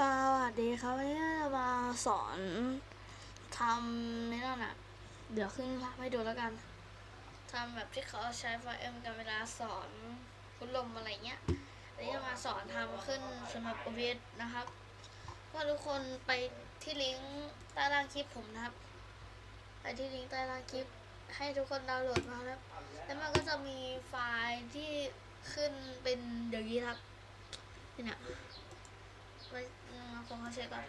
สวัสดีครับวันนี้จะมาสอนทำในนั่นน่ะ เดี๋ยวขึ้นภาพให้ดูแล้วกันทำแบบที่เขาใช้ไฟเอ็มกันเวลาสอนพุดลมอะไรเงี้ยวันนี้จะมาสอนทำขึ้นสำหรับ OBS นะครับ ก็ทุกคนไปที่ลิงก์ใต้ล่างคลิปผมนะครับ ไปที่ลิงก์ใต้ล่างคลิปให้ทุกคนดาวน์โหลดมาครับ แล้วมันก็จะมีไฟล์ที่ขึ้นเป็นอย่างนี้ครับนี่เนี่ย ไปอืมผมมาเช็คก่อน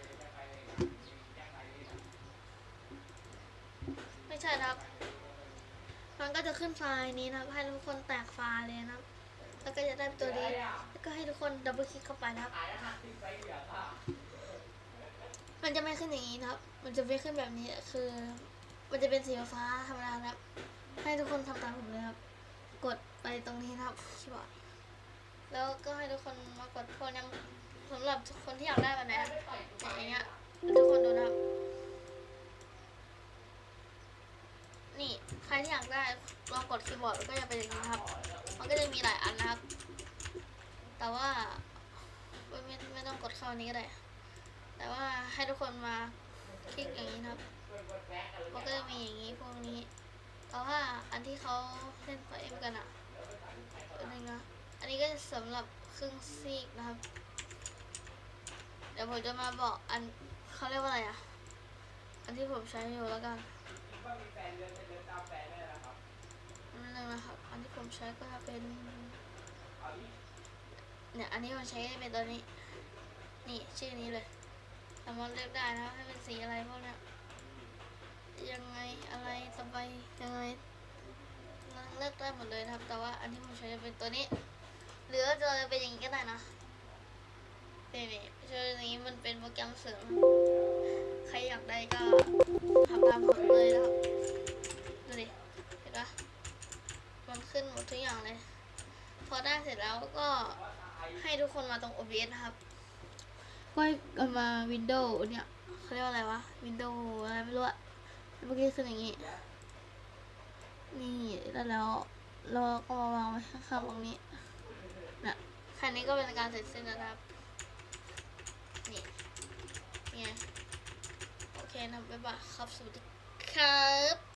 ไม่ใช่นะครับ มันก็จะขึ้นไฟล์นี้นะครับ ให้ทุกคนแตกไฟล์เลยนะครับ แล้วก็จะได้ตัวนี้ แล้วก็ให้ทุกคนดับเบิลคลิกเข้าไปนะครับ มันจะไม่ขึ้นอย่างนี้นะครับ มันจะไม่ขึ้นแบบนี้ คือ มันจะเป็นสีฟ้าธรรมดาครับ ให้ทุกคนทำตามผมเลยครับ กดไปตรงนี้นะครับคีย์บอร์ดแล้วก็ให้ทุกคนมากด ที่อยากได้ลองกดคีย์บอร์ดก็จะเป็นอย่างนี้ครับ มันก็จะมีหลายอันนะครับ แต่ว่าไม่ไม่ไม่ต้องกดเข้าอันนี้ก็ได้ แต่ว่าให้ทุกคนมาคลิกอย่างนี้นะครับ มันก็จะมีอย่างนี้พวกนี้ แต่ว่าอันที่เขาเล่นไฟเอ็มกันอะเป็นยังไงอันนี้ก็จะสำหรับครึ่งซีกนะครับ เดี๋ยวผมจะมาบอกอันเขาเรียกว่าอะไรอะ อันที่ผมใช้อยู่แล้วกัน นั่นเองนะครับ อันที่ผมใช้ก็จะเป็นเนี่ย อันนี้ผมใช้เป็นตัวนี้ นี่ชื่อนี้เลยสามารถเลือกได้นะครับให้เป็นสีอะไรพวกเนี้ยยังไงอะไรสบายยังไงเลือกได้หมดเลยนะครับ แต่ว่าอันที่ผมใช้จะเป็นตัวนี้ หรือจะเป็นอย่างนี้ก็ได้นะนี่นี่ช่วงนี้มันเป็นโปรแกรมเสริม แล้วก็ให้ทุกคนมาตรง OBS นะครับ ก็ให้เอามา Windows เนี่ยเขาเรียกว่าอะไรวะ Windows อะไรไม่รู้อะเมื่อกี้ขึ้นอย่างงี้ นี่แล้วแล้วเราก็มาวางไว้ข้างๆตรงนี้นะแค่นี้ก็เป็นการเสร็จสิ้นแล้วนะครับ นี่ไงโอเคนะบ๊ายบายครับสวัสดีครับ